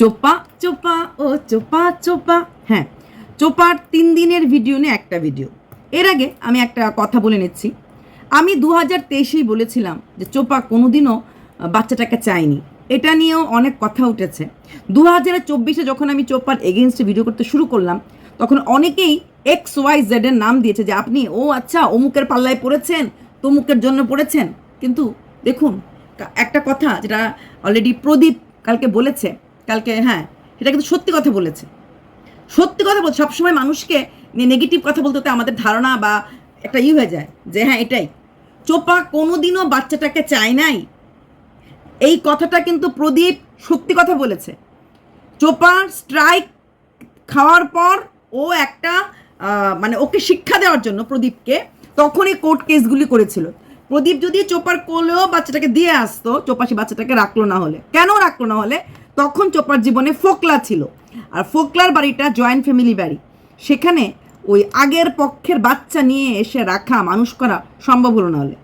চোপা চোপা, ও চোপা চোপা। হ্যাঁ চোপার তিন দিনের ভিডিও নিয়ে একটা ভিডিও এর আগে আমি একটা কথা বলে নিচ্ছি। আমি দু হাজার তেইশেই বলেছিলাম যে চোপা কোনোদিনও বাচ্চাটাকে চায়নি। এটা নিয়েও অনেক কথা উঠেছে। দু হাজার চব্বিশে যখন আমি চোপার এগেনস্টে ভিডিও করতে শুরু করলাম, তখন অনেকেই এক্স ওয়াই জেড এর নাম দিয়েছে যে, আপনি, ও আচ্ছা অমুকের পাল্লায় পড়েছেন, তমুকের জন্য পড়েছেন। কিন্তু দেখুন একটা কথা যেটা অলরেডি প্রদীপ কালকে বলেছে কালকে হ্যাঁ সেটা কিন্তু সত্যি কথা বলেছে। সত্যি কথা বলছে সবসময় মানুষকে নেগেটিভ কথা বলতে হতে আমাদের ধারণা বা একটা ই হয়ে যায় যে হ্যাঁ এটাই। চোপা কোনোদিনও বাচ্চাটাকে চায় নাই। এই কথাটা কিন্তু প্রদীপ সত্যি কথা বলেছে। চোপা স্ট্রাইক খাওয়ার পর ও একটা মানে ওকে শিক্ষা দেওয়ার জন্য প্রদীপকে তখনই কোর্ট কেসগুলি করেছিল। প্রদীপ যদি চোপার কোলেও বাচ্চাটাকে দিয়ে আসতো, চোপা সে বাচ্চাটাকে রাখল না হলে। কেন রাখল না হলে? তখন চোপার জীবনে ফোকলা ছিল। আর ফোকলার বাড়িটা জয়েন্ট ফ্যামিলি বাড়ি। সেখানে ওই আগের পক্ষের বাচ্চা নিয়ে এসে রাখা মানুষ করা সম্ভব হলো না হলে।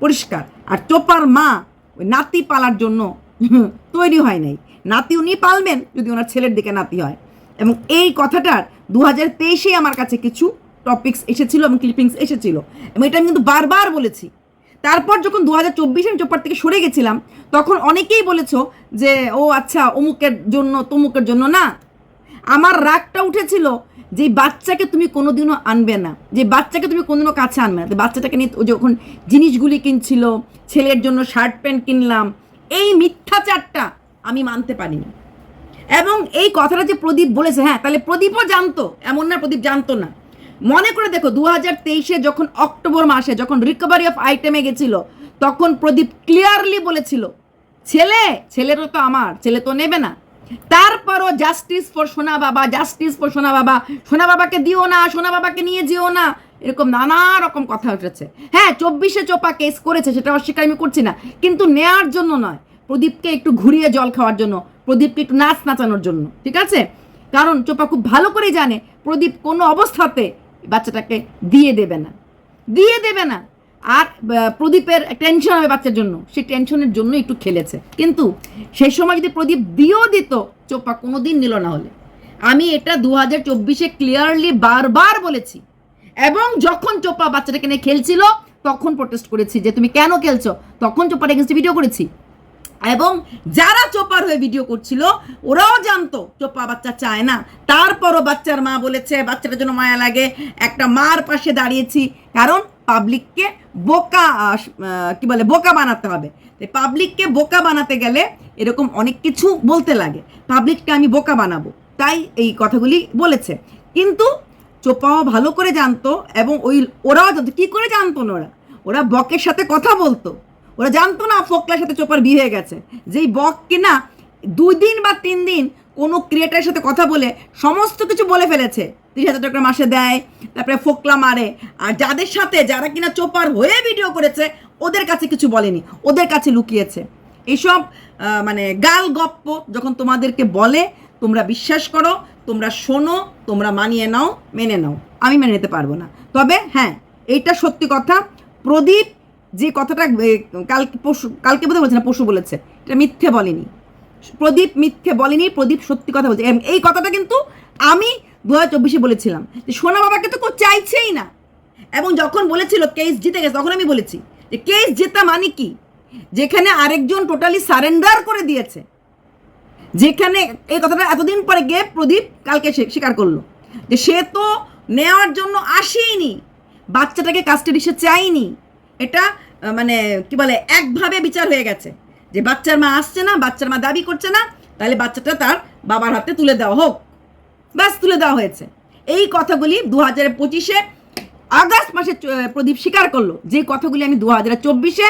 পরিষ্কার। আর চোপার মা ওই নাতি পালার জন্য তৈরি হয় নাই। নাতি উনি পালবেন যদি ওনার ছেলের দিকে নাতি হয়। এবং এই কথাটার দু হাজার তেইশে আমার কাছে কিছু টপিক্স এসেছিল এবং ক্লিপিংস এসেছিল। এবং এটা আমি কিন্তু বারবার বলেছি। তারপর যখন দু হাজার চব্বিশে আমি চোপার থেকে সরে গেছিলাম, তখন অনেকেই বলেছ যে, ও আচ্ছা অমুকের জন্য, তমুকের জন্য না। আমার রাগটা উঠেছিল যে বাচ্চাকে তুমি কোনোদিনও আনবে না। যে বাচ্চাকে তুমি কোনোদিনও কাছে আনবে না। বাচ্চাটাকে নিয়ে যখন জিনিসগুলি কিনছিল, ছেলের জন্য শার্ট প্যান্ট কিনলাম, এই মিথ্যাচারটা আমি মানতে পারিনি। এবং এই কথাটা যে প্রদীপ বলেছে হ্যাঁ তাহলে প্রদীপও জানতো, এমন না প্রদীপ জানতো না। মনে করে দেখো দু হাজার তেইশে যখন অক্টোবর মাসে যখন রিকভারি অফ আইটেমে গেছিল, তখন প্রদীপ ক্লিয়ারলি বলেছিল, ছেলে, ছেলেরও তো আমার, ছেলে তো নেবে না। তারপরও জাস্টিস ফর সোনা বাবা জাস্টিস ফর সোনা বাবা, সোনা বাবাকে দিও না, সোনা বাবাকে নিয়ে যেও না, এরকম নানা রকম কথা উঠেছে। হ্যাঁ চব্বিশে চোপা কেস করেছে, সেটা অস্বীকার আমি করছি না, কিন্তু নেয়ার জন্য নয়, প্রদীপকে একটু ঘুরিয়ে জল খাওয়ার জন্য, প্রদীপকে একটু নাচ নাচানোর জন্য, ঠিক আছে? কারণ চোপা খুব ভালো করে জানে, প্রদীপ কোনো অবস্থাতে বাচ্চাটাকে দিয়ে দেবে না। দিয়ে দেবে না। আর প্রদীপের টেনশন হবে বাচ্চার জন্য। সেই টেনশনের জন্য একটু খেলেছে। কিন্তু সেই সময় যদি প্রদীপ দিয়েও দিত, চোপা কোনো দিন নিল না হলে। আমি এটা দু হাজার চব্বিশে ক্লিয়ারলি বারবার বলেছি। এবং যখন চোপা বাচ্চাটাকে নিয়ে খেলছিল, তখন প্রোটেস্ট করেছি যে, তুমি কেন খেলছো? তখন চোপার এগেন্সটে ভিডিও করেছি। এবং যারা চোপার হয়ে ভিডিও করছিল, ওরাও জানতো, চোপা বাচ্চা চায় না। তারপরও বাচ্চার মা বলেছে, বাচ্চাটার জন্য মায়া লাগে। একটা মার পাশে দাঁড়িয়েছি। কারণ পাবলিককে বোকা কি বলে, বোকা বানাতে হবে। পাবলিককে বোকা বানাতে গেলে এরকম অনেক কিছু বলতে লাগে। পাবলিককে আমি বোকা বানাবো। তাই এই কথাগুলি বলেছে। কিন্তু চোপাও ভালো করে জানতো এবং ওই, ওরাও জানতো। কী করে জানতো না ওরা? ওরা বকের সাথে কথা বলতো। ওরা জানতো না ফোকলার সাথে চোপার বিয়ে হয়ে গেছে। যেই বক কিনা দুই দিন বা তিন দিন কোনো ক্রিয়েটারের সাথে কথা বলে সমস্ত কিছু বলে ফেলেছে। তিরিশ হাজার টাকা মাসে দেয়, তারপরে ফোকলা মারে। আর যাদের সাথে, যারা কিনা চোপার হয়ে ভিডিও করেছে, ওদের কাছে কিছু বলেনি, ওদের কাছে লুকিয়েছে। এইসব মানে গাল গপ্প যখন তোমাদেরকে বলে, তোমরা বিশ্বাস করো, তোমরা শোনো, তোমরা মানিয়ে নাও, মেনে নাও। আমি মেনে নিতে পারব না। তবে হ্যাঁ এইটা সত্যি কথা। প্রদীপ যে কথাটা এ, কালকে পশু কালকে বোধহয় বলছে না পশু বলেছে এটা মিথ্যে বলেনি। প্রদীপ মিথ্যে বলেনি প্রদীপ সত্যি কথা বলছে। এই কথাটা কিন্তু আমি দু হাজার চব্বিশে বলেছিলাম যে সোনা বাবাকে তো কেউ চাইছেই না। এবং যখন বলেছিল কেস জিতে গেছে তখন আমি বলেছি যে কেস জেতা মানে কি? যেখানে আরেকজন টোটালি সারেন্ডার করে দিয়েছে। যেখানে এই কথাটা এতদিন পরে গিয়ে প্রদীপ কালকে স্বীকার করল যে সে তো নেওয়ার জন্য আসেইনি বাচ্চাটাকে কাস্টাডি সে চাইনি। এটা মানে কি বলে, একভাবে বিচার হয়ে গেছে। যে বাচ্চার মা আসছে না, বাচ্চার মা দাবি করছে না, তাহলে বাচ্চাটা তার বাবার হাতে তুলে দেওয়া হোক। ব্যাস, তুলে দেওয়া হয়েছে। এই কথাগুলি দু হাজার পঁচিশে আগস্ট মাসে প্রদীপ স্বীকার করল। যে কথাগুলি আমি দু হাজার চব্বিশে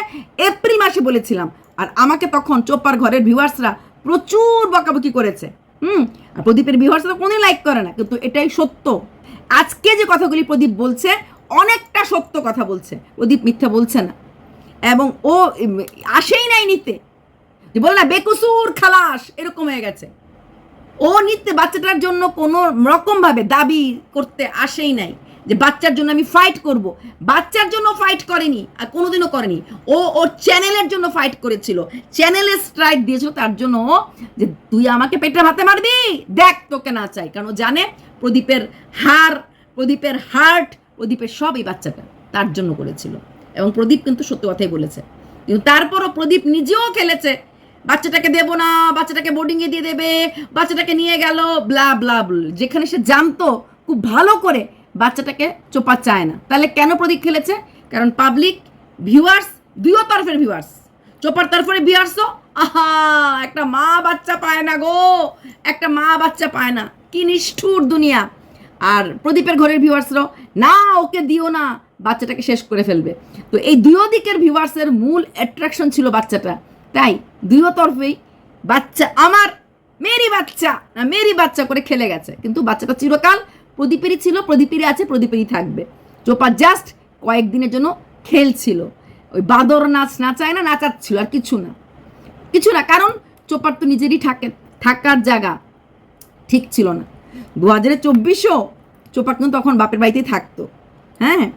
এপ্রিল মাসে বলেছিলাম। আর আমাকে তখন চোপার ঘরের ভিউয়ার্সরা প্রচুর বকাবকি করেছে। হুম? আর প্রদীপের ভিউয়ার্সরা কোনোদিন লাইক করে না, কিন্তু এটাই সত্য। আজকে যে কথাগুলি প্রদীপ বলছে অনেকটা সত্য কথা বলছে। প্রদীপ মিথ্যা বলছে না। এবং ও আসেই নাই নিতে। যে বলে না, বেকসুর খালাস, এরকম হয়ে গেছে। ও নিতে বাচ্চাটার জন্য কোনো রকমভাবে দাবি করতে আসেই নাই। যে বাচ্চার জন্য আমি ফাইট করব। বাচ্চার জন্য ফাইট করেনি, আর কোনোদিনও করেনি। ও, ওর চ্যানেলের জন্য ফাইট করেছিল। চ্যানেলে স্ট্রাইক দিয়েছিল, তার জন্য যে, তুই আমাকে পেটে ভাতে মারবি? দেখ তোকে না চাই। কারণ ও জানে প্রদীপের হার, প্রদীপের হার্ট প্রদীপের সব এই বাচ্চাটা তার জন্য করেছিল। এবং প্রদীপ কিন্তু সত্য কথাই বলেছে। কিন্তু তারপরও প্রদীপ নিজেও খেলেছে। বাচ্চাটাকে দেবো না, বাচ্চাটাকে বোর্ডিংয়ে দিয়ে দেবে, বাচ্চাটাকে নিয়ে গেল ব্লা ব্লা যেখানে সে জানতো খুব ভালো করে বাচ্চাটাকে চোপা চায় না। তাহলে কেন প্রদীপ খেলেছে? কারণ পাবলিক ভিউয়ার্স দুইও তরফের ভিউয়ার্স চোপার তরফের ভিউয়ার্সও আহা, একটা মা বাচ্চা পায় না গো, একটা মা বাচ্চা পায় না। কি নিষ্ঠুর দুনিয়া। আর প্রদীপের ঘরের ভিউয়ার্সরাও না, ওকে দিও না, বাচ্চাটাকে শেষ করে ফেলবে। তো এই দুই দিকের ভিউয়ার্সের মূল অ্যাট্রাকশন ছিল বাচ্চাটা। তাই দুইও তরফেই বাচ্চা আমার, মেরি বাচ্চা, না, মেরি বাচ্চা করে খেলে গেছে। কিন্তু বাচ্চাটা চিরকাল প্রদীপেরই ছিল, প্রদীপেরই আছে, প্রদীপেরই থাকবে। চোপা জাস্ট কয়েকদিনের জন্য খেলছিল। ওই বাদর নাচ নাচায় না, নাচাচ্ছিল, আর কিছু না। কিছু না, কারণ চোপার তো নিজেরই থাকে, থাকার জায়গা ঠিক ছিল না। দু হাজারে চব্বিশও চোপা কিন্তু তখন বাপের বাড়িতেই থাকতো। হ্যাঁ?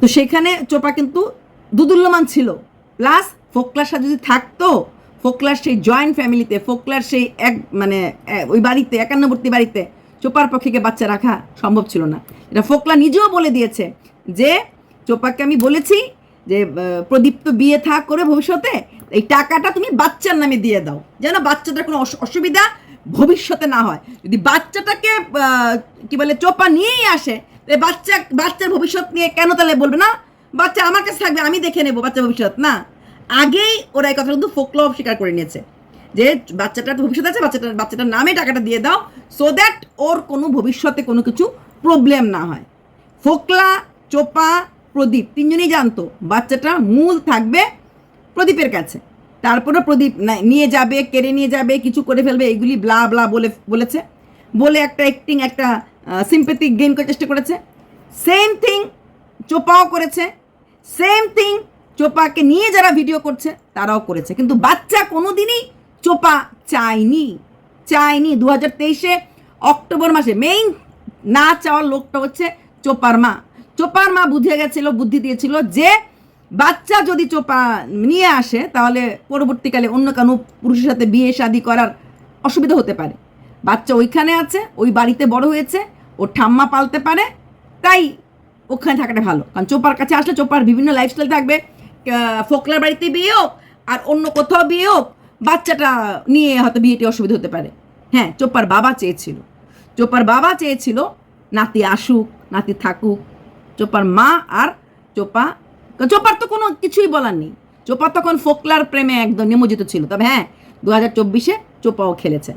তো সেখানে চোপা কিন্তু দুদুল্যমান ছিল। প্লাস ফোকলার সাথে যদি থাকতো, ফোকলার সেই জয়েন্ট ফ্যামিলিতে, ফোকলার সেই এক মানে ওই বাড়িতে, একান্নবর্তী বাড়িতে চোপার পক্ষে বাচ্চা রাখা সম্ভব ছিল না। এটা ফোকলা নিজেও বলে দিয়েছে যে, চোপাকে আমি বলেছি যে প্রদীপ্ত বিয়ে থাক করে ভবিষ্যতে এই টাকাটা তুমি বাচ্চার নামে দিয়ে দাও। যেন বাচ্চাটার কোনো অসু- অসুবিধা ভবিষ্যতে না হয়। যদি বাচ্চাটাকে কি বলে, চোপা নিয়েই আসে বাচ্চা, বাচ্চার ভবিষ্যৎ নিয়ে কেন তাহলে বলবে না? বাচ্চা আমার কাছে থাকবে, আমি দেখে নেব বাচ্চার ভবিষ্যৎ। না। আগেই ওরা এই কথা কিন্তু ফোকলাও স্বীকার করে নিয়েছে। যে বাচ্চাটার ভবিষ্যৎ আছে, বাচ্চাটার বাচ্চাটার নামে টাকাটা দিয়ে দাও সো দ্যাট ওর কোনো ভবিষ্যতে কোনো কিছু প্রবলেম না হয়। ফোকলা, চোপা, প্রদীপ, তিনজনই জানতো বাচ্চাটা মূল থাকবে প্রদীপের কাছে। তারপরে প্রদীপ নিয়ে যাবে, কেড়ে নিয়ে যাবে, কিছু করে ফেলবে, এগুলি ব্লা ব্লা বলে, বলেছে। বলে একটা অ্যাক্টিং একটা সিম্পেথিক গেইন করার চেষ্টা করেছে। সেম থিং চোপাও করেছে। সেম থিং চোপাকে নিয়ে যারা ভিডিও করছে, তারাও করেছে। কিন্তু বাচ্চা কোনো দিনই চোপা চায়নি। চায়নি। দু হাজার তেইশে অক্টোবর মাসে মেইন না চাওয়ার লোকটা হচ্ছে চোপার মা। চোপার মা বুঝে গেছিল, বুদ্ধি দিয়েছিল যে বাচ্চা যদি চোপা নিয়ে আসে, তাহলে পরবর্তীকালে অন্য কোনো পুরুষের সাথে বিয়ে শাদি করার অসুবিধা হতে পারে। বাচ্চা ওইখানে আছে, ওই বাড়িতে বড় হয়েছে, ওর ঠাম্মা পালতে পারে, তাই ওখানে থাকাটা ভালো। কারণ চোপার কাছে আসলে চোপার বিভিন্ন লাইফস্টাইল থাকবে ফোকলার বাড়িতে বিয়ে হোক, আর অন্য কোথাও বিয়ে হোক, বাচ্চাটা নিয়ে হয়তো বিয়েটি অসুবিধা হতে পারে। হ্যাঁ চোপার বাবা চেয়েছিল। চোপার বাবা চেয়েছিল, নাতি আসুক, নাতি থাকুক, চোপার মা আর চোপা চোপার তো কোনো কিছুই বলার নেই। চোপা তখন ফোকলার প্রেমে একদম নিমজ্জিত ছিল। তবে হ্যাঁ দু হাজার চব্বিশে চোপাও খেলেছে।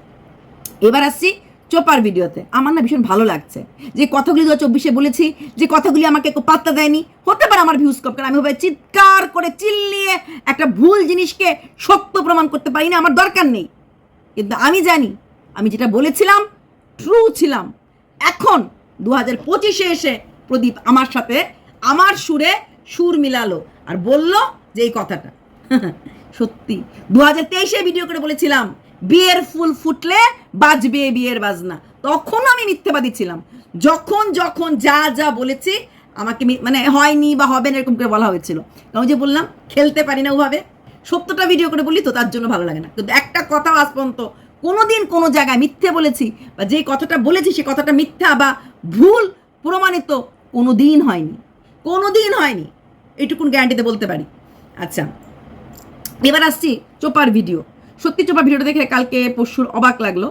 এবার আসছি চোপার ভিডিওতে। আমার না ভীষণ ভালো লাগছে। যে কথাগুলি দু চব্বিশে বলেছি, যে কথাগুলি আমাকে কেউ পাত্তা দেয়নি, হতে পারে আমার ভিউজ কম, কারণ আমি ভাবে চিৎকার করে চিল্লিয়ে একটা ভুল জিনিসকে সত্য প্রমাণ করতে পারি না, আমার দরকার নেই। কিন্তু আমি জানি, আমি যেটা বলেছিলাম ট্রু ছিলাম। এখন দু হাজার পঁচিশে এসে প্রদীপ আমার সাথে, আমার সুরে সুর মিলালো আর বলল যে এই কথাটা। সত্যি। দু হাজার তেইশে ভিডিও করে বলেছিলাম, বিয়ের ফুল ফুটলে বাজবে বিয়ের বাজনা। তখন আমি মিথ্যেবাদী ছিলাম। যখন যখন যা যা বলেছি, আমাকে মানে হয়নি বা হবে না এরকম করে বলা হয়েছিল। কারণ যে বললাম, খেলতে পারি না ওভাবে। সত্যটা ভিডিও করে বলি তো, তার জন্য ভালো লাগে না। কিন্তু একটা কথা আজ পর্যন্ত কোনোদিন কোনো জায়গায় মিথ্যে বলেছি বা যে কথাটা বলেছি সে কথাটা মিথ্যা বা ভুল প্রমাণিত কোনো দিন হয়নি। কোনো দিন হয়নি। এইটুকুন গ্যারান্টিতে বলতে পারি। আচ্ছা এবার আসছি চোপার ভিডিও সত্যি চোপার ভিডিওটা দেখে কালকে পরশুর অবাক লাগল।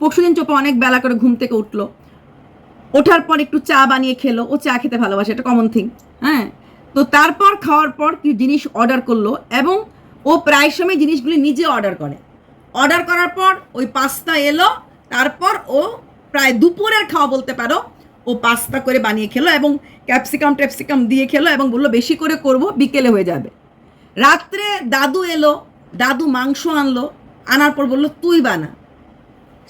পরশুদিন চোপা অনেক বেলা করে ঘুম থেকে উঠল। ওঠার পর একটু চা বানিয়ে খেলো। ও চা খেতে ভালোবাসে, এটা কমন থিং হ্যাঁ? তো তারপর খাওয়ার পর কি জিনিস অর্ডার করল এবং ও প্রায় সময় জিনিসগুলি নিজে অর্ডার করে। অর্ডার করার পর ওই পাস্তা এলো, তারপর ও প্রায় দুপুরের খাওয়া বলতে পারো ও পাস্তা করে বানিয়ে খেলো এবং ক্যাপসিকাম ট্যাপসিকাম দিয়ে খেলো এবং বলল, বেশি করে করব, বিকেলে হয়ে যাবে। রাত্রে দাদু এলো, দাদু মাংস আনলো, আনার পর বলল, তুই বানা।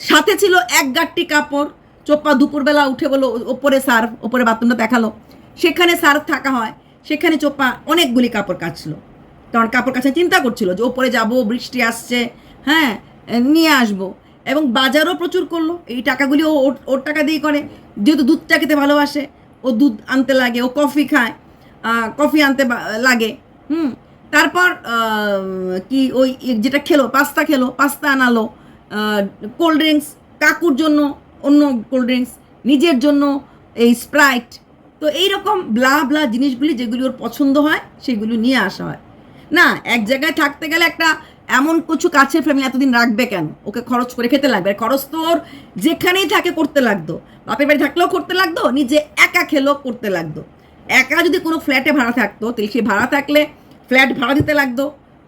সাথে ছিল এক গাঁটটি কাপড়, চোপা দুপুরবেলা উঠে বলল, ওপরে সার্ফ ওপরে বাথরুমটা দেখাল। সেখানে সার্ফ থাকা হয়, সেখানে চোপা অনেকগুলি কাপড় কাচলো। কারণ কাপড় কাছে চিন্তা করছিল যে, ওপরে যাব, বৃষ্টি আসছে হ্যাঁ নিয়ে আসব। এবং বাজারও প্রচুর করল। এই টাকাগুলি ও ওর- টাকা দিয়ে করে। যেহেতু দুধটা খেতে ভালোবাসে, ও দুধ আনতে লাগে, ও কফি খায় কফি আনতে লাগে, হুম। তারপর কি ওই যেটা খেলো, পাস্তা খেলো, পাস্তা আনালো কোল্ড ড্রিঙ্কস কাকুর জন্য অন্য কোল্ড ড্রিঙ্কস নিজের জন্য এই স্প্রাইট তো এইরকম ব্লা ব্লা জিনিসগুলি যেগুলি ওর পছন্দ হয়, সেগুলি নিয়ে আসা হয়। না, এক জায়গায় থাকতে গেলে একটা এমন কিছু কাছের ফ্যামিলি এতদিন রাখবে কেন? ওকে খরচ করে খেতে লাগবে। খরচ তো ওর যেখানেই থাকে করতে লাগতো। বাপের বাড়ি থাকলেও করতে লাগতো, নিজে একা খেলেও করতে লাগতো। একা যদি কোনো ফ্ল্যাটে ভাড়া থাকতো, তাহলে সে ভাড়া থাকলে ফ্ল্যাট ভাড়া দিতে লাগতো,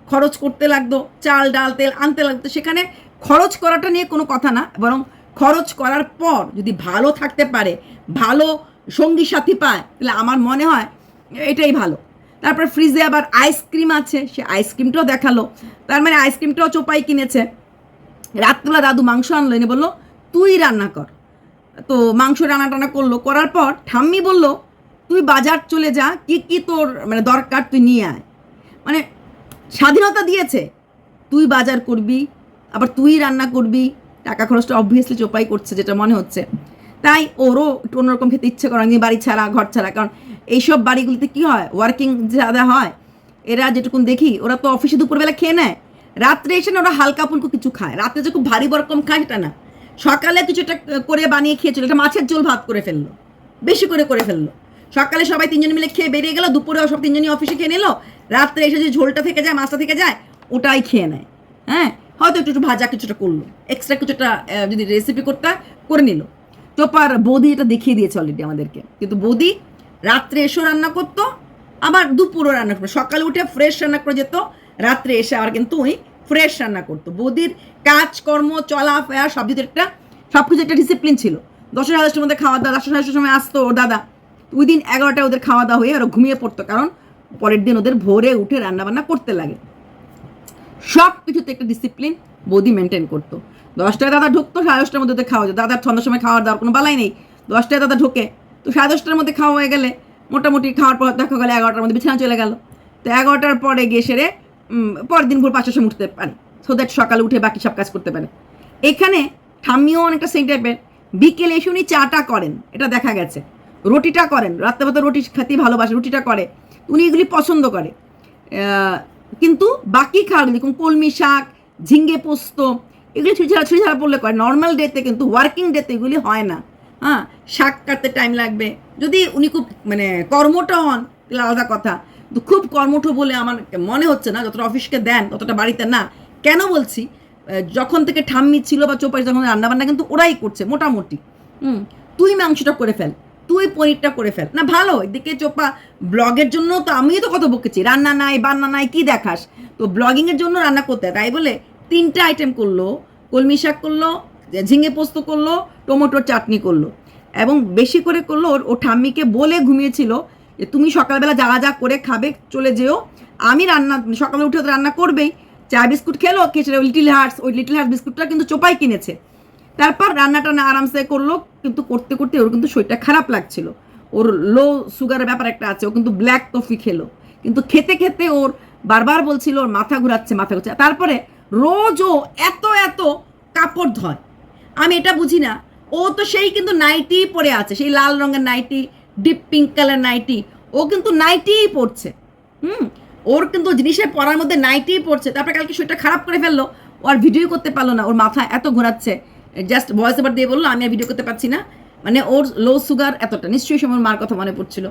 খরচ করতে লাগতো, চাল, ডাল, তেল আনতে লাগতো। সেখানে খরচ করাটা নিয়ে কোনো কথা না, বরং খরচ করার পর যদি ভালো থাকতে পারে, ভালো সঙ্গী সাথী পায়, তাহলে আমার মনে হয় এটাই ভালো। তারপর ফ্রিজে আবার আইসক্রিম আছে, সে আইসক্রিমটাও দেখাল। তার মানে আইসক্রিমটাও চোপাই কিনেছে। রাত্রিবেলা দাদু মাংস আনলো, এনে বলল, তুই রান্না কর। তো মাংস রান্না টানা করল, করার পর ঠাম্মি বলল, তুই বাজার চলে যা, কি কি তোর মানে দরকার তুই নিয়ে আয়। মানে স্বাধীনতা দিয়েছে, তুই বাজার করবি, আবার তুই রান্না করবি। টাকা খরচটা অবভিয়াসলি চোপাই করছে, যেটা মনে হচ্ছে। তাই ওরও একটু অন্যরকম খেতে ইচ্ছে করে বাড়ি ছাড়া, ঘর ছাড়া। কারণ এইসব বাড়িগুলিতে কি হয়? ওয়ার্কিং যারা হয়, এরা যেটুকুন দেখি, ওরা তো অফিসে দুপুরবেলা খেয়ে নেয়। রাত্রে এসে না ওরা হালকা ফুলকো কিছু খায়। রাত্রে যে খুব ভারী বরকম খায় সেটা না। সকালে কিছুটা করে বানিয়ে খেয়েছিল এটা মাছের ঝোল ভাত করে ফেলল। বেশি করে করে ফেলল। সকালে সবাই তিনজন মিলে খেয়ে বেরিয়ে গেলো দুপুরে সব তিনজনই অফিসে খেয়ে নিল। রাত্রে এসে যে ঝোলটা থেকে যায়, মাছটা থেকে যায়, ওটাই খেয়ে নেয়। হ্যাঁ? হয়তো একটু একটু ভাজা কিছুটা করল। এক্সট্রা কিছুটা যদি রেসিপি করতে করে নিল। চোপার বৌদি এটা দেখিয়ে দিয়েছে অলরেডি আমাদেরকে। কিন্তু বৌদি রাত্রে এসেও রান্না করতো, আবার দুপুরও রান্না করতো। সকালে উঠে ফ্রেশ রান্না করে যেত, রাত্রে এসে আবার কিন্তু উনি ফ্রেশ রান্না করতো। বৌদির কাজকর্ম চলাফেরা সব কিছু একটা, সব কিছু একটা ডিসিপ্লিন ছিল। দশটা সাড়ে মধ্যে খাওয়া দাওয়া দশটা দশটার সময় আসতো ওর দাদা। ওই দিন এগারোটায় ওদের খাওয়া দাওয়া হয়ে ওরা ঘুমিয়ে পড়তো, কারণ পরের দিন ওদের ভোরে উঠে রান্নাবান্না করতে লাগে। সব কিছুতে একটা ডিসিপ্লিন বৌদি মেনটেন করতো। দশটায় দাদা ঢুকতো, সাড়ে দশটার মধ্যে খাওয়া যেত। দাদার সন্ধ্যার সময় খাওয়ার দাওয়ার কোনো বালাই নেই। দশটায় দাদা ঢোকে, তো সাড়ে দশটার মধ্যে খাওয়া হয়ে গেলে মোটামুটি খাওয়ার পর দেখা গেলে এগারোটার মধ্যে বিছানা চলে গেল। তো এগারোটার পরে গিয়ে সেরে পরের দিন ভোর পাঁচটার সময় উঠতে পারে। সো দ্যাট সকালে উঠে বাকি সব কাজ করতে পারে। এখানে ঠাম্মিও অনেকটা সেই টাইপের বিকেলে এসে উনি চাটা করেন, এটা দেখা গেছে। রুটিটা করেন, রাত্রে ভাতে রুটি খেতেই ভালোবাসে, রুটিটা করে। উনি এগুলি পছন্দ করে। কিন্তু বাকি খাওয়াগুলি যেমন কলমি শাক, ঝিঙ্গে পোস্ত এগুলি ছুঁড়ি ছুঁড়ি পড়লে করে নর্মাল ডেতে কিন্তু ওয়ার্কিং ডেতে এগুলি হয় না। হ্যাঁ? শাক কাটতে টাইম লাগবে। যদি উনি খুব মানে কর্মটা হন, তাহলে আলাদা কথা। খুব কর্মঠ বলে আমার মনে হচ্ছে না, যতটা অফিসকে দেন, ততটা বাড়িতে না। কেন বলছি? যখন থেকে ঠাম্মি ছিল বা চোপাই যখন রান্নাবান্না কিন্তু ওরাই করছে, মোটামুটি। হুম? তুই মাংসটা করে ফেল। তুই পনিরটা করে ফেল। না, ভালো, এদিকে চোপা, ব্লগের জন্য তো আমিও তো কত বকেছি। রান্না নাই, বান্না নাই, কি দেখাস? তো ব্লগিংয়ের জন্য রান্না করতে। তাই বলে তিনটা আইটেম করল, কলমি শাক করল, ঝিঙে পোস্ত করল টমেটোর চাটনি করল। এবং বেশি করে করল ওর, ও ঠাম্মিকে বলে ঘুমিয়েছিল যে, তুমি সকালবেলা যা যা করে খাবে, চলে যেও। আমি রান্না, সকালে উঠে রান্না করবেই। চা বিস্কুট খেলো খেয়েছিল লিটিল হার্টস ওই লিটিল হার্টস বিস্কুটটা কিন্তু চোপাই কিনেছে। তারপর রান্নাটা না আরামসে করল, কিন্তু করতে করতে ওর কিন্তু শরীরটা খারাপ লাগছিল। ওর লো সুগারের ব্যাপার একটা আছে, ও কিন্তু ব্ল্যাক কফি খেলো। কিন্তু খেতে খেতে ওর বারবার বলছিল, ওর মাথা ঘুরাচ্ছে, মাথা ঘুরছে তারপরে রোজ ও এত এত কাপড় ধয়। আমি এটা বুঝি না। ও তো সেই কিন্তু নাইটি পরে আছে, সেই লাল রঙের nightie, deep pink colour nightie, ও কিন্তু নাইটিই পরছে। হুম? ওর কিন্তু জিনিসের পরার মধ্যে নাইটিই পড়ছে তারপরে কালকে শরীরটা খারাপ করে ফেলল। ও আর ভিডিও করতে পারল না, ওর মাথা এত ঘোরাচ্ছে। জাস্ট ভয়েস ওভার দিয়ে বলল, আমি আর ভিডিও করতে পারছি না। মানে ওর লো সুগার এতটা। নিশ্চয়ই সময় মার কথা মনে পড়ছিল।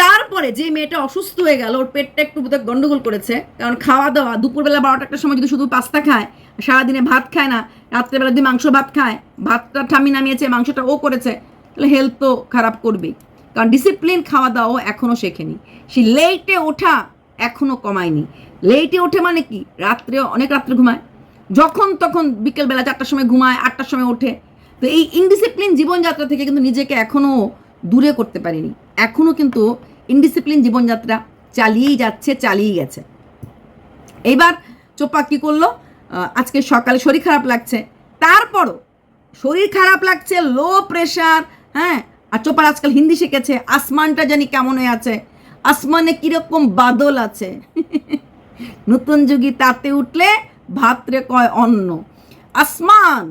তারপরে যে মেয়েটা অসুস্থ হয়ে গেল, ওর পেটটা একটু বোধহয় গন্ডগোল করেছে। কারণ খাওয়া দাওয়া দুপুরবেলা বারোটা একটা সময় যদি শুধু পাস্তা খায়, সারাদিনে ভাত খায় না, রাত্রেবেলা যদি মাংস ভাত খায়, ভাতটা ঠামি নামিয়েছে, মাংসটা ও করেছে, তাহলে হেলথ তো খারাপ করবেই কারণ ডিসিপ্লিন খাওয়া দাওয়া এখনও শেখেনি। সে লেটে ওঠা এখনও কমায়নি। লেটে ওঠে মানে কি? রাত্রে অনেক রাত্রে ঘুমায়। যখন তখন বিকেলবেলা চারটার সময় ঘুমায়, আটটার সময় ওঠে। তো এই ইনডিসিপ্লিন জীবনযাত্রা থেকে কিন্তু নিজেকে এখনও দূরে করতে পারিনি। এখনও কিন্তু ইনডিসিপ্লিন জীবনযাত্রা চালিয়েই যাচ্ছে, চালিয়েই গেছে। এইবার চোপা কী করল? আজকে সকালে শরীর খারাপ লাগছে, তারপরও শরীর খারাপ লাগছে লো প্রেশার হ্যাঁ? আর চোপার আজকাল হিন্দি শিখেছে, আসমানটা জানি কেমন হয়ে আছে, আসমানে কীরকম বাদল আছে। নতুন যুগী তাতে উঠলে ভাতরে কয় অন্ন। আসমান,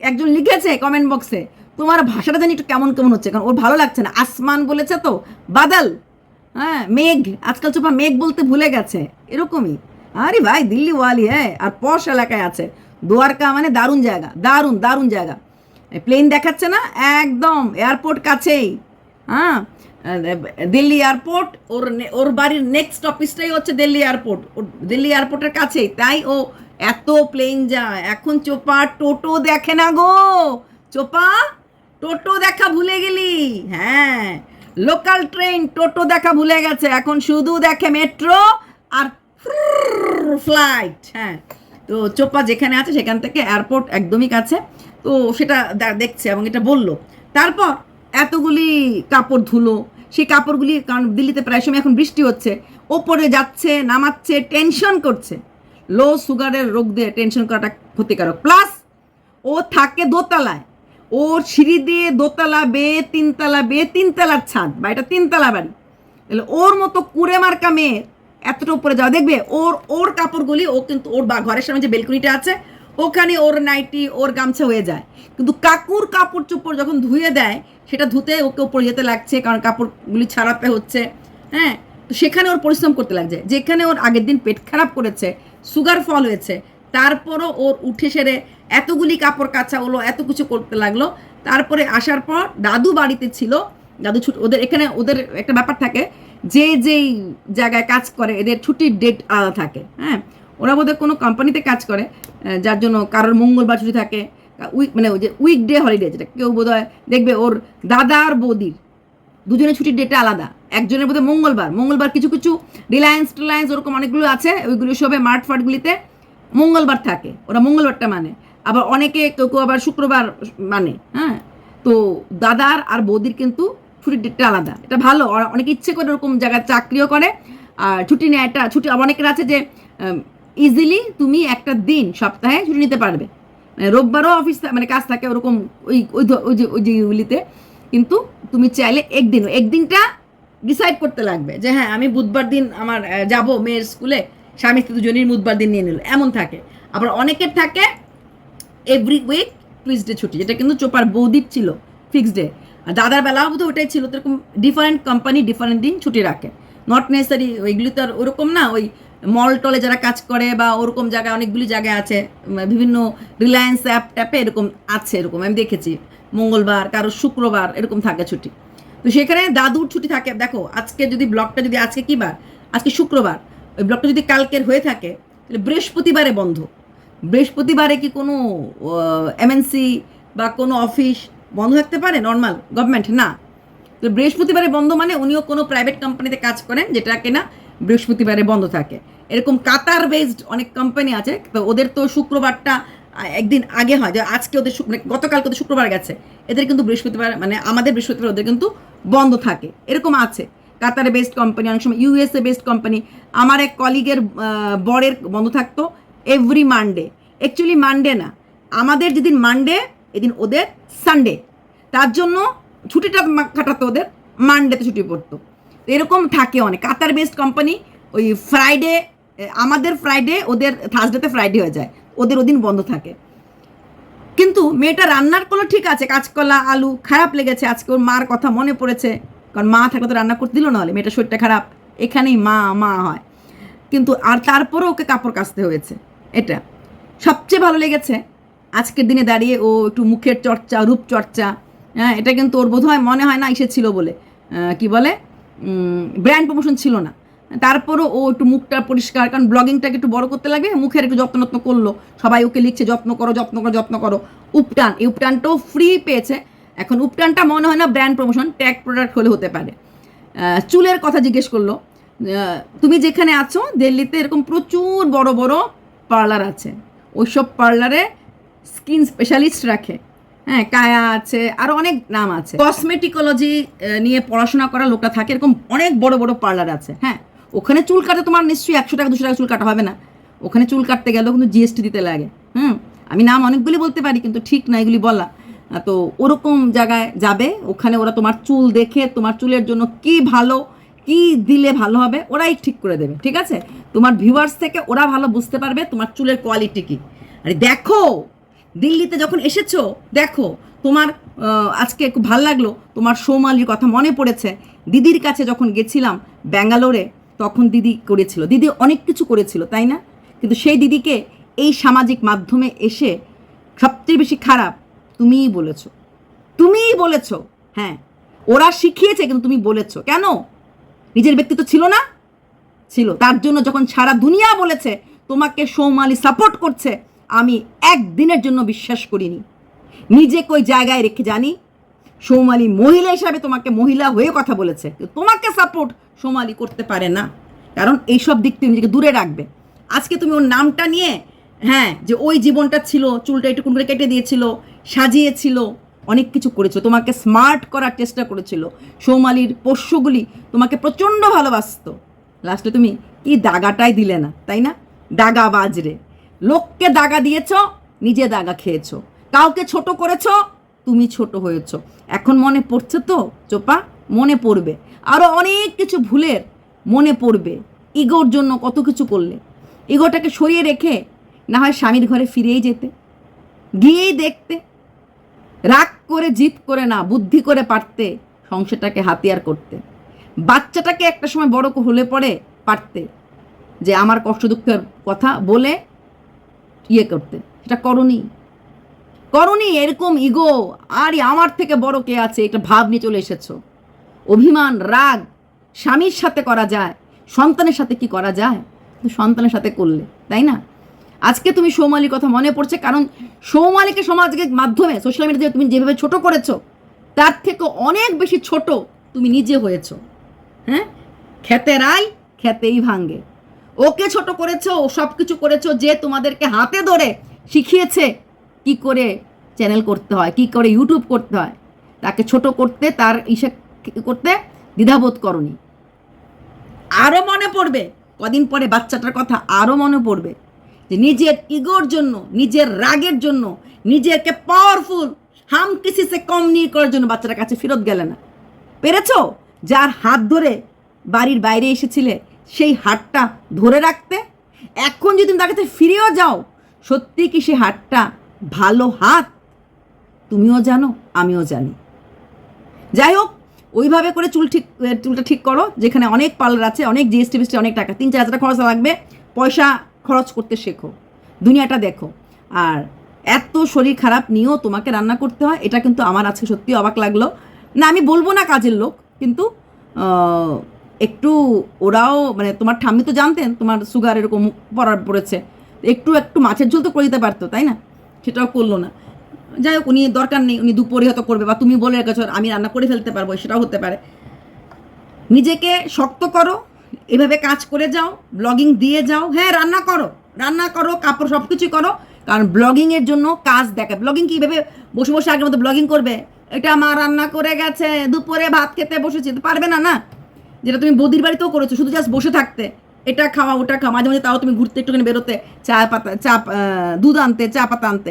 একজন লিখেছে কমেন্ট বক্সে তোমার ভাষাটা জানি একটু কেমন কেমন হচ্ছে, কারণ ওর ভালো লাগছে না। আসমান বলেছে তো, বাদল। হ্যাঁ মেঘ। আজকাল চোপা মেঘ বলতে ভুলে গেছে, এরকমই। আরে ভাই দিল্লি ওয়ালি হ্যাঁ আর পশ এলাকায় আছে। দোয়ারকা মানে দারুণ জায়গা, দারুণ দারুণ জায়গা। প্লেন দেখাচ্ছে না? একদম এয়ারপোর্ট কাছেই। হ্যাঁ দিল্লি এয়ারপোর্ট ওর ওর বাড়ির নেক্সট অফিসটাই হচ্ছে দিল্লি এয়ারপোর্ট দিল্লি এয়ারপোর্টের কাছেই। তাই ও এত প্লেন যায়। এখন চোপা টোটো দেখে না গো। চোপা টোটো দেখা ভুলে গেলি? হ্যাঁ লোকাল ট্রেন টোটো দেখা ভুলে গেছে। এখন শুধু দেখে মেট্রো আর ফ্লাইট হ্যাঁ। তো চোপা যেখানে আছে সেখান থেকে এয়ারপোর্ট একদমই কাছে। তো সেটা দেখছে এবং এটা বলল। তারপর এতগুলি কাপড় ধুলো। সেই কাপড়গুলি, কারণ দিল্লিতে প্রায় সময় এখন বৃষ্টি হচ্ছে, ওপরে যাচ্ছে, নামাচ্ছে টেনশন করছে। লো সুগারের রোগ দিয়ে টেনশন করাটা ক্ষতিকারক। প্লাস ও থাকে দোতলায়। ওর সিঁড়ি দিয়ে দোতলা বেয়ে তিনতলা বেয়ে তিনতলার ছাদ, বা এটা তিনতলা বাড়ি। তাহলে ওর মতো কুড়ে মার্কা মেয়ের এতটা উপরে যাওয়া, দেখবে ওর ওর কাপড়গুলি, ও কিন্তু ওর বা ঘরের সামনে যে বেলকুনিটা আছে, ওখানে ওর নাইটি, ওর গামছা হয়ে যায়। কিন্তু কাকুর কাপড় চোপড় যখন ধুয়ে দেয়, সেটা ধুতে ওকে উপরে যেতে লাগছে, কারণ কাপড়গুলি ছাড়াতে হচ্ছে। হ্যাঁ? তো সেখানে ওর পরিশ্রম করতে লাগছে। যেখানে ওর আগের দিন পেট খারাপ করেছে, সুগার ফল হয়েছে তারপরও ওর উঠে সেরে এতগুলি কাপড় কাচা হলো, এত কিছু করতে লাগল। তারপরে আসার পর দাদু বাড়িতে ছিল। দাদু ছুটি ওদের এখানে ওদের একটা ব্যাপার থাকে, যে যেই জায়গায় কাজ করে এদের ছুটির ডেট আলাদা থাকে হ্যাঁ? ওরা বোধহয় কোনো কোম্পানিতে কাজ করে যার জন্য কারোর মঙ্গলবার ছুটি থাকে উইক মানে ওই যে উইকডে হলিডে যেটা, কেউ বোধ দেখবে ওর দাদা আর বৌদির দুজনের ছুটির ডেটটা আলাদা। একজনের বোধহয় মঙ্গলবার মঙ্গলবার কিছু কিছু রিলায়েন্স টিলায়েন্স ওরকম অনেকগুলো আছে, ওইগুলো সবে মার্ট ফার্টগুলিতে মঙ্গলবার থাকে, ওরা মঙ্গলবারটা মানে। আবার অনেকে কেউ কেউ আবার শুক্রবার মানে হ্যাঁ? তো দাদার আর বৌদির কিন্তু ছুটির ডেটটা আলাদা। এটা ভালো অনেকে ইচ্ছে করে ওরকম জায়গায় চাকরিও করে, আর ছুটি নেয় একটা, ছুটি অনেকের আছে যে ইজিলি তুমি একটা দিন সপ্তাহে ছুটি নিতে পারবে। মানে রোববারও অফিস মানে কাজ থাকে ওরকম ওই ওই ওই যে, ওই যেগুলিতে কিন্তু তুমি চাইলে একদিন একদিনটা ডিসাইড করতে লাগবে যে হ্যাঁ আমি বুধবার দিন আমার যাব মেয়ের স্কুলে স্বামী স্ত্রী দুজনেই বুধবার দিন নিয়ে নিল। এমন থাকে। আবার অনেকের থাকে এভরি উইক টুইসডে ছুটি, যেটা কিন্তু চোপার বৌদির ছিল ফিক্সড ডে আর দাদার বেলাও বোধহয় ওটাই ছিল, তো এরকম ডিফারেন্ট কোম্পানি ডিফারেন্ট দিন ছুটি রাখে। নট নেসেসারি ওইগুলি তো আর ওরকম না, ওই মল টলে যারা কাজ করে বা ওরকম জায়গায় অনেকগুলি জায়গায় আছে বিভিন্ন রিলায়েন্স অ্যাপ ট্যাপে এরকম আছে, এরকম আমি দেখেছি। মঙ্গলবার কারও শুক্রবার এরকম থাকে ছুটি। তো সেখানে দাদুর ছুটি থাকে। দেখো, আজকে যদি ব্লগটা যদি আজকে কি বার? আজকে শুক্রবার। ওই ব্লকটা যদি কালকের হয়ে থাকে, তাহলে বৃহস্পতিবারে বন্ধ। বৃহস্পতিবারে কি কোনো এমএনসি বা কোনো অফিস বন্ধ থাকতে পারে? নর্মাল গভর্নমেন্ট না। তো বৃহস্পতিবারে বন্ধ মানে উনিও কোনো প্রাইভেট কোম্পানিতে কাজ করেন যেটা কিনা বৃহস্পতিবারে বন্ধ থাকে। এরকম কাতার বেসড অনেক কোম্পানি আছে, তো ওদের তো শুক্রবারটা একদিন আগে হয়। যে আজকে ওদের মানে গতকালকে ওদের শুক্রবার গেছে। এদের কিন্তু বৃহস্পতিবার মানে আমাদের বৃহস্পতিবার ওদের কিন্তু বন্ধ থাকে। এরকম আছে। কাতারে বেস্ট কোম্পানি অনেক সময় ইউএসএ বেসড কোম্পানি আমার এক কলিগের বরের বন্ধ থাকতো এভরি মানডে অ্যাকচুয়ালি মানডে না, আমাদের যেদিন মানডে এদিন ওদের সানডে তার জন্য ছুটিটা কাটাতো ওদের মানডেতে ছুটি পড়তো। এরকম থাকে অনেক। কাতার বেসড কোম্পানি ওই ফ্রাইডে আমাদের ফ্রাইডে ওদের থার্সডেতে ফ্রাইডে হয়ে যায়। ওদের ওদিন বন্ধ থাকে। কিন্তু মেয়েটা রান্নার করল ঠিক আছে, কাঁচকলা, আলু, খারাপ লেগেছে, আজকে ওর মার কথা মনে পড়েছে। কারণ মা থাকলে তো রান্না করতে দিল না হলে, মেয়েটার শরীরটা খারাপ। এখানেই মা মা হয়। কিন্তু আর তারপরও ওকে কাপড় কাচতে হয়েছে, এটা। সবচেয়ে ভালো লেগেছে, আজকের দিনে দাঁড়িয়ে ও একটু মুখের চর্চা রূপ চর্চা হ্যাঁ এটা কিন্তু ওর বোধহয় মনে হয় না ইসে ছিল বলে। কি বলে? ব্র্যান্ড প্রমোশন ছিল না। তারপরও ও একটু মুখটা পরিষ্কার, কারণ ব্লগিংটাকে একটু বড় করতে লাগে, মুখের একটু যত্ন যত্ন করল। সবাই ওকে লিখছে, যত্ন করো যত্ন করো যত্ন করো। উপটান, এই উপটানটাও ফ্রি পেয়েছে। এখন উপটানটা মনে হয় না ব্র্যান্ড প্রমোশন ট্যাগ প্রোডাক্ট হলে হতে পারে। চুলের কথা জিজ্ঞেস করল। তুমি যেখানে আছো, দিল্লিতে এরকম প্রচুর বড় বড় পার্লার আছে। ওইসব পার্লারে স্কিন স্পেশালিস্ট রাখে। হ্যাঁ কায়া আছে আরও অনেক নাম আছে। কসমেটিকোলজি নিয়ে পড়াশোনা করা লোকটা থাকে, এরকম অনেক বড় বড় পার্লার আছে। হ্যাঁ ওখানে চুল কাটে তোমার নিশ্চয়ই একশো টাকা, দুশো টাকা চুল কাটা হবে না। ওখানে চুল কাটতে গেলেও কিন্তু জিএসটি দিতে লাগে। হুম, আমি নাম অনেকগুলি বলতে পারি, কিন্তু ঠিক না, এগুলি বলা। তো ওরকম জায়গায় যাবে। ওখানে ওরা তোমার চুল দেখে, তোমার চুলের জন্য কি ভালো, কি দিলে ভালো হবে, ওরাই ঠিক করে দেবে, ঠিক আছে? তোমার ভিউয়ার্স থেকে ওরা ভালো বুঝতে পারবে তোমার চুলের কোয়ালিটি কি। আরে দেখো, দিল্লিতে যখন এসেছ, দেখো, তোমার আজকে খুব ভালো লাগল, তোমার সোমালির কথা মনে পড়েছে। দিদির কাছে যখন গেছিলাম ব্যাঙ্গালোরে, তখন দিদি করেছিল। দিদি অনেক কিছু করেছিল, তাই না? কিন্তু সেই দিদিকে এই সামাজিক মাধ্যমে এসে সবচেয়ে বেশি খারাপ তুমিই বলেছ। তুমিই বলেছ। হ্যাঁ ওরা শিখিয়েছে কিন্তু তুমি বলেছ। কেন? নিজের ব্যক্তিত্ব ছিল না? ছিল। তার জন্য যখন সারা দুনিয়া বলেছে, তোমাকে সৌমালি সাপোর্ট করছে, আমি একদিনের জন্য বিশ্বাস করিনি। নিজেকে ওই জায়গায় রেখে জানি সৌমালি মহিলা হিসাবে তোমাকে মহিলা হয়ে কথা বলেছে। তোমাকে সাপোর্ট সৌমালি করতে পারে না। কারণ এইসব দিক থেকে নিজেকে দূরে রাখবে। আজকে তুমি ওর নামটা নিয়ে হ্যাঁ যে ওই জীবনটা ছিল, চুলটা একটু করে কেটে দিয়েছিল সাজিয়েছিল, অনেক কিছু করেছিল, তোমাকে স্মার্ট করার চেষ্টা করেছিল। সৌমালির পোষ্যগুলি তোমাকে প্রচণ্ড ভালোবাসত। লাস্টে তুমি কি দাগাটাই দিলে না, তাই না? দাগা বাজরে। লোককে দাগা দিয়েছ, নিজে দাগা খেয়েছো। কাউকে ছোট করেছ, তুমি ছোট হয়েছো। এখন মনে পড়ছে তো, চোপা? মনে পড়বে। আরও অনেক কিছু ভুলের মনে পড়বে। ইগোর জন্য কত কিছু করলে। ইগোটাকে সরিয়ে রেখে না হয় স্বামীর ঘরে ফিরেই যেতে। গিয়েই দেখতে। রাগ করে জিত করে না, বুদ্ধি করে পারতে সংসারটাকে হাতিয়ার করতে। বাচ্চাটাকে একটা সময় বড় হলে পরে পারতে, যে আমার কষ্ট দুঃখের কথা বলে ইয়ে করতে। সেটা করনি করনি এরকম ইগো আর আমার থেকে বড় কে আছে এটা ভাব নিয়ে চলে এসেছ। অভিমান, রাগ, স্বামীর সাথে করা যায়, সন্তানের সাথে কি করা যায়? সন্তানের সাথে করলে, তাই না? আজকে তুমি সৌমালির কথা মনে পড়ছে? কারণ সৌমালিকে সমাজের মাধ্যমে সোশ্যাল মিডিয়াতে তুমি যেভাবে ছোট করেছ, তার থেকে অনেক বেশি ছোট তুমি নিজে হয়েছ। হ্যাঁ? খেতে রাই, খেতেই ভাঙ্গে। ওকে ছোট করেছ, ও সব কিছু করেছ, যে তোমাদেরকে হাতে ধরে শিখিয়েছে কি করে চ্যানেল করতে হয়, কি করে ইউটিউব করতে হয়। তাকে ছোট করতে, তার ইসে করতে দ্বিধাবোধ করনি। আরও মনে পড়বে, কদিন পরে বাচ্চাটার কথা আরও মনে পড়বে। যে নিজের ইগোর জন্য, নিজের রাগের জন্য, নিজেকে পাওয়ারফুল হাম কিসি সে কম নিয়ে করার জন্য বাচ্চাটার কাছে ফেরত গেলে না। পেরেছ? যার হাত ধরে বাড়ির বাইরে এসেছিলে, সেই হাতটা ধরে রাখতে, এখন যদি তুমি তার কাছে ফিরেও যাও, সত্যি কি সে হাতটা ভালো হাত? তুমিও জানো, আমিও জানি। যাই হোক, ওইভাবে করে চুল ঠিক চুলটা ঠিক করো, যেখানে অনেক পার্লার আছে, অনেক জিএসটি ফিএসটি অনেক টাকা, তিন চার হাজার টাকা খরচ লাগবে, পয়সা খরচ করতে শেখো। দুনিয়াটা দেখো। আর এত শরীর খারাপ নিয়েও তোমাকে রান্না করতে হয়, এটা কিন্তু আমার আজকে সত্যি অবাক লাগল। না, আমি বলব না কাজের লোক, কিন্তু একটু ওরাও মানে তোমার ঠাম্মি তো জানতেন, তোমার সুগার এরকম পড়ার পড়েছে। একটু একটু মাছের ঝোল তো করে দিতে পারতো, তাই না? সেটাও করল না। যাই হোক, উনি দরকার নেই, উনি দুপুরে হয়তো করবে, বা তুমি বলে রেখেছো আমি রান্না করে ফেলতে পারব, সেটাও হতে পারে। নিজেকে শক্ত করো এভাবে কাজ করে যাও ব্লগিং দিয়ে যাও। হ্যাঁ রান্না করো রান্না করো, কাপড় সব কিছুই করো। কারণ ব্লগিংয়ের জন্য কাজ দেখায় ব্লগিং কি ভেবে বসে বসে আগের মতো ব্লগিং করবে? এটা মা রান্না করে গেছে, দুপুরে ভাত খেতে বসেছি। তো পারবে না না? যেটা তুমি বদির বাড়িতেও করেছ, শুধু জাস্ট বসে থাকতে। এটা খাওয়া, ওটা খাওয়া। মাঝে মাঝে তাও তুমি ঘুরতে একটুখানি বেরোতে, চা পাতা, চা দুধ আনতে, চা পাতা আনতে।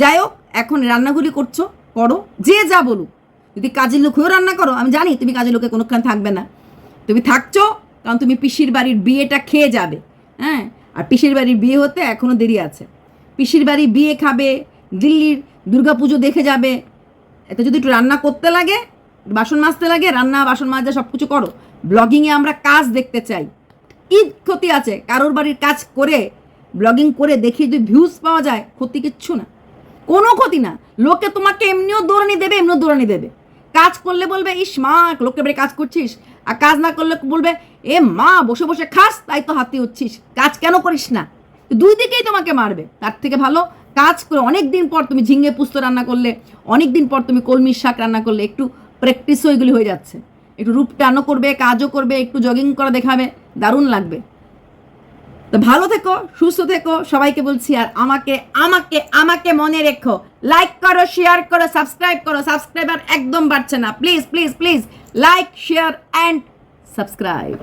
যাই হোক, এখন রান্নাগুলি করছ, করো, যে যা বলুক। যদি কাজের লোক হয়েও রান্না করো, আমি জানি তুমি কাজের লোকে কোনোক্ষণ থাকবে না। তুমি থাকছো কারণ তুমি পিসির বাড়ির বিয়েটা খেয়ে যাবে হ্যাঁ? আর পিসির বাড়ির বিয়ে হতে এখনও দেরি আছে। পিসির বাড়ি বিয়ে খাবে, দিল্লির দুর্গাপুজো দেখে যাবে। এতে যদি একটু রান্না করতে লাগে, বাসন মাজতে লাগে, রান্না, বাসন মাজা সব কিছু করো। ব্লগিংয়ে আমরা কাজ দেখতে চাই। কি ক্ষতি আছে, কারোর বাড়ির কাজ করে, ব্লগিং করে দেখি যদি ভিউজ পাওয়া যায়, ক্ষতি কিচ্ছু না। কোনো ক্ষতি না। লোকে তোমাকে এমনিও দৌড়ানি দেবে, এমনিও দৌড়ানি দেবে। কাজ করলে বলবে, ইস মা লোকের বেড়ে কাজ করছিস। আর কাজ না করলে বলবে, এ মা, বসে বসে খাস, তাই তো হাতি উঠছিস। কাজ কেন করিস না? দুই দিকেই তোমাকে মারবে। তার থেকে ভালো, কাজ করে অনেক দিন পর তুমি ঝিঙে পুস্ত রান্না করলে অনেক দিন পর তুমি কলমির শাক রান্না করলে, একটু প্র্যাকটিসও ওইগুলি হয়ে যাচ্ছে। একটু রূপ টানও করবে, কাজও করবে, একটু জগিং করা দেখাবে, দারুণ লাগবে। তো ভালো থেকো, সুস্থ থেকো, সবাইকে বলছি আর আমাকে আমাকে আমাকে মনে রেখো। লাইক করো শেয়ার করো সাবস্ক্রাইব করো সাবস্ক্রাইবার একদম বাড়ছে না। Please please please like share and subscribe